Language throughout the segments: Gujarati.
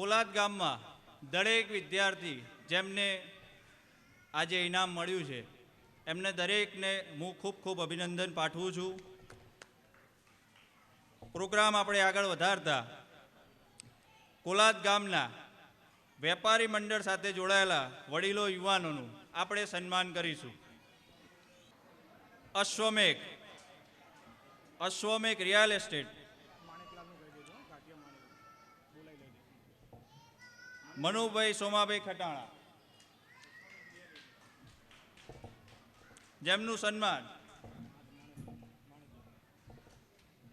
કોલાદ ગામમાં દરેક વિદ્યાર્થી જેમને આજે ઇનામ મળ્યું છે, એમને દરેકને હું ખૂબ ખૂબ અભિનંદન પાઠવું છું. પ્રોગ્રામ આપણે આગળ વધારતા કોલાદ ગામના વેપારી મંડળ સાથે જોડાયેલા વડીલો યુવાનોનું આપણે સન્માન કરીશું. Ashwamegh Ashwamegh real estate. Manubhai Somabhai Khatana. જેમનું સન્માન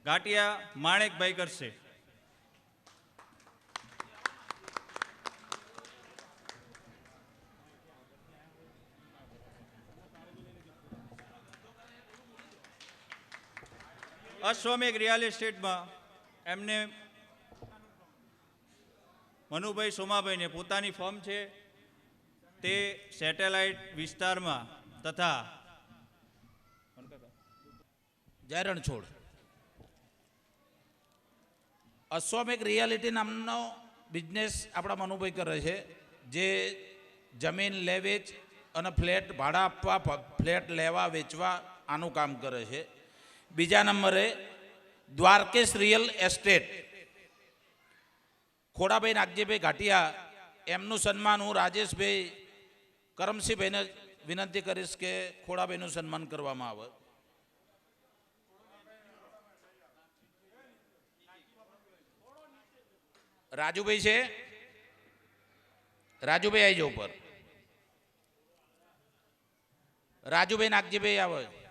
ઘાટિયા માણેકભાઈ કરશે. અશ્વમેઘ રિયલ એસ્ટેટમાં એમને મનુભાઈ સોમાભાઈને પોતાની ફર્મ છે તે સેટેલાઇટ વિસ્તારમાં તથા જયરણ છોડ અશ્વમિક રિયાલિટી નામનો બિઝનેસ આપણા મનુભાઈ કરે છે, જે જમીન લે વેચ અને ફ્લેટ ભાડા આપવા ફ્લેટ લેવા, વેચવા આનું કામ કરે છે. બીજા નંબરે દ્વારકેશ રિયલ એસ્ટેટ. ખોડાભાઈ નાગજીભાઈ ઘાટિયા, એમનું સન્માન હું રાજેશભાઈ કરમસિંહભાઈને વિનંતી કરીશ કે ખોડાભાઈનું સન્માન કરવામાં આવે. રાજુભાઈ છે? રાજુભાઈ આવી જાઓ ઉપર. રાજુભાઈ નાગજીભાઈ આવે.